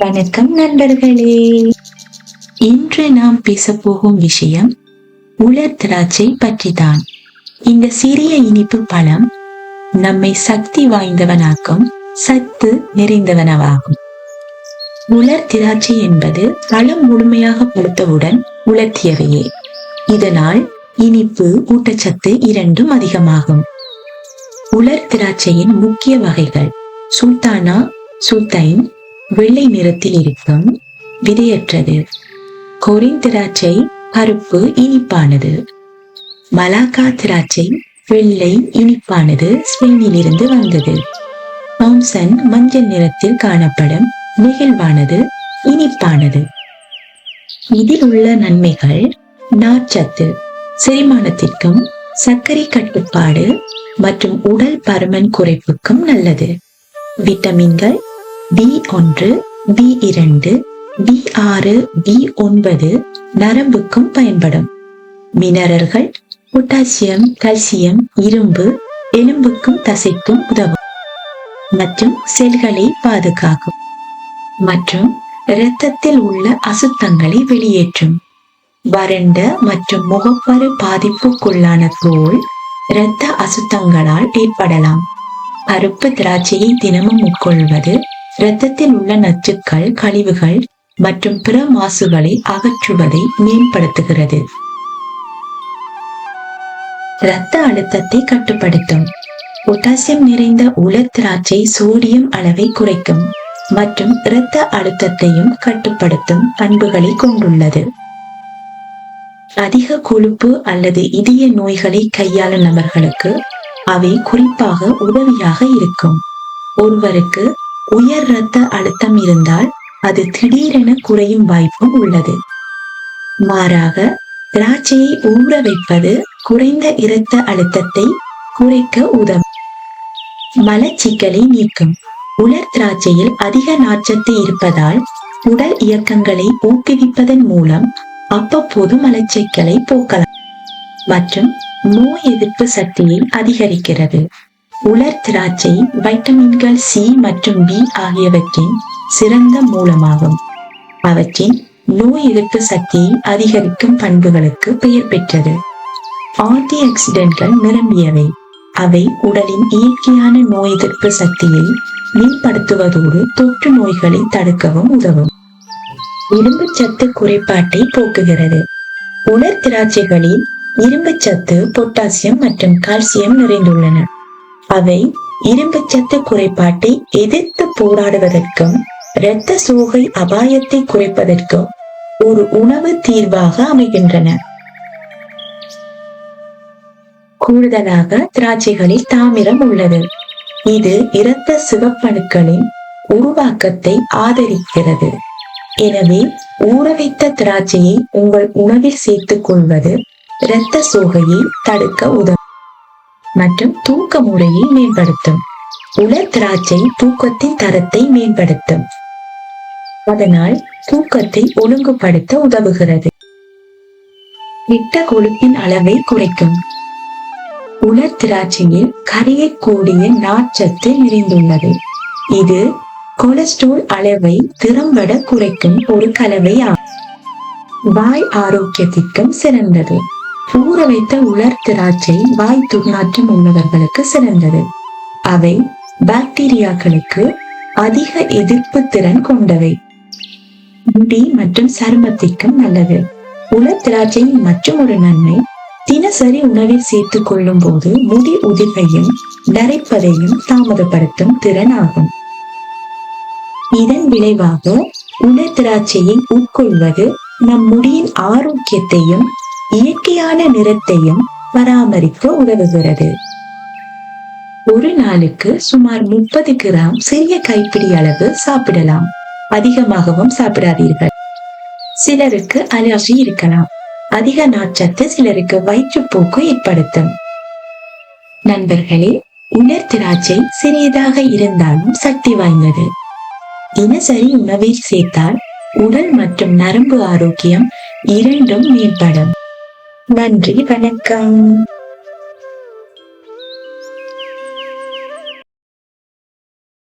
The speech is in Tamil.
வணக்கம் நண்பர்களே. இன்று நாம் பேசப்போகும் விஷயம் உலர் திராட்சை பற்றிதான். இந்த சிறிய இனிப்பு பழம் நம்மை சக்தி வாய்ந்தவனாக்கும் சத்து நிறைந்தவனவாகும். உலர் திராட்சை என்பது பழம் முழுமையாக பொறுத்தவுடன் உலர்த்தியவையே. இதனால் இனிப்பு ஊட்டச்சத்து இரண்டும் அதிகமாகும். உலர் திராட்சையின் முக்கிய வகைகள் சுல்தானா சுல்தைன் வெள்ளை நிறத்தில் இருக்கும் விதையற்றது. கொரின் திராட்சை கருப்பு இனிப்பானது. மலாக்கா திராட்சை வெள்ளை இனிப்பானது ஸ்பெயினில் இருந்து வந்தது. தாம்சன் மஞ்சள் நிறத்தில் காணப்படும் நெகிழ்வானது இனிப்பானது. இதில் உள்ள நன்மைகள் நார்ச்சத்து செரிமானத்திற்கும் சர்க்கரை கட்டுப்பாடு மற்றும் உடல் பருமன் குறைப்புக்கும் நல்லது. விட்டமின்கள் பி ஒன்று பி இரண்டு பி ஆறு பி ஒன்பது நரம்புக்கும் பயன்படும். மினரல்கள் பொட்டாசியம் கல்சியம் இரும்பு எலும்புக்கும் தசைக்கும் உதவும் மற்றும் செல்களை பாதுகாக்கும் மற்றும் இரத்தத்தில் உள்ள அசுத்தங்களை வெளியேற்றும். வறண்ட மற்றும் முகப்பரு பாதிப்புக்குள்ளான தோல் இரத்த அசுத்தங்களால் ஏற்படலாம். கருப்பு திராட்சையை தினமும் உட்கொள்வது இரத்தத்தில் உள்ள நச்சுக்கள் கழிவுகள் மற்றும் பிற மாசுகளை அகற்றுவதை மேம்படுத்துகிறது. இரத்த அழுத்தத்தை கட்டுப்படுத்தும். பொட்டாசியம் நிறைந்த உலர் திராட்சை சோடியம் அளவை குறைக்கும் மற்றும் இரத்த அழுத்தத்தையும் கட்டுப்படுத்தும் பண்புகளை கொண்டுள்ளது. அதிக கொழுப்பு அல்லது இதய நோய்களை கையாளும் நபர்களுக்கு அவை குறிப்பாக உதவியாக இருக்கும். ஒருவருக்கு உயர் இரத்த அழுத்தம் இருந்தால் அது திடீரென குறையும் வாய்ப்பும் உள்ளது. மாறாக திராட்சையை ஊற வைப்பது குறைந்த இரத்த அழுத்தத்தை குறைக்க உதவும். மலச்சிக்கலை நீக்கும். உலர் திராட்சையில் அதிக நாச்சத்து இருப்பதால் உடல் இயக்கங்களை ஊக்குவிப்பதன் மூலம் அவ்வப்போது மலச்சிக்கலை போக்கலாம். மற்றும் நோய் எதிர்ப்பு சக்தியை அதிகரிக்கிறது. உலர் திராட்சை வைட்டமின்கள் சி மற்றும் பி ஆகியவற்றின் சிறந்த மூலமாகும். அவற்றின் நோய் எதிர்ப்பு சக்தியை அதிகரிக்கும் பண்புகளுக்கு பெயர் பெற்றது. ஆன்டி ஆக்சிடென்ட்கள் நிரம்பியவை. அவை உடலின் இயற்கையான நோய் எதிர்ப்பு சக்தியை மேம்படுத்துவதோடு தொற்று நோய்களை தடுக்கவும் உதவும். இரும்பு சத்து குறைபாட்டை போக்குகிறது. உலர் திராட்சைகளில் இரும்பு சத்து பொட்டாசியம் மற்றும் கால்சியம் நிறைந்துள்ளன. அவை இரும்புச்சத்து குறைபாட்டை எதிர்த்து போராடுவதற்கும் இரத்த சோகை அபாயத்தை குறைப்பதற்கும் ஒரு உணவு தீர்வாக அமைகின்றன. கூடுதலாக திராட்சைகளில் தாமிரம் உள்ளது. இது இரத்த சிவப்பணுக்களின் உருவாக்கத்தை ஆதரிக்கிறது. எனவே ஊறவைத்த திராட்சையை உங்கள் உணவில் சேர்த்துக் கொள்வது இரத்த சோகையை தடுக்க உதவும். மற்றும் தூக்க முறையை மேம்படுத்தும். உலர் திராட்சை தூக்கத்தின் தரத்தை மேம்படுத்தும். அதனால் தூக்கத்தை ஒழுங்குபடுத்த உதவுகிறது. விட்ட கொழுப்பின் அளவை குறைக்கும். உலர் திராட்சையில் கரையக்கூடிய நார்ச்சத்து நிறைந்துள்ளது. இது கொலஸ்ட்ரால் அளவை திறம்பட குறைக்கும் ஒரு கலவை ஆகும் வாய் ஆரோக்கியத்திற்கும் சிறந்தது. ஊற வைத்த உலர் திராட்சை வாய் துர்நாற்றம் உள்ளவர்களுக்கு சிறந்தது. அவை பாக்டீரியாக்களுக்கு அதிக எதிர்ப்பு திறன் கொண்டவை. முடி மற்றும் சருமத்திற்கும் நல்லது. உலர் திராட்சையின் மற்றும் ஒரு நன்மை தினசரி உணவில் சேர்த்துக் கொள்ளும் போது முடி உதிர்வையும் நரைப்பதையும் தாமதப்படுத்தும் திறன் ஆகும். இதன் விளைவாக உலர் திராட்சையை உட்கொள்வது நம் முடியின் ஆரோக்கியத்தையும் இயற்கையான நிறத்தையும் பராமரிக்க உதவுகிறது. ஒரு நாளுக்கு சுமார் முப்பது கிராம் சிறிய கைப்பிடி அளவு சாப்பிடலாம். அதிகமாகவும் சாப்பிடாதீர்கள். சிலருக்கு அலர்ஜி இருக்கலாம். அதிக நாச்சத்து சிலருக்கு வயிற்றுப்போக்கு ஏற்படுத்தும். நண்பர்களே உலர் திராட்சை சிறியதாக இருந்தாலும் சக்தி வாய்ந்தது. தினசரி உணவில் சேர்த்தால் உடல் மற்றும் நரம்பு ஆரோக்கியம் இரண்டும் மேம்படும். நன்றி வணக்கம்.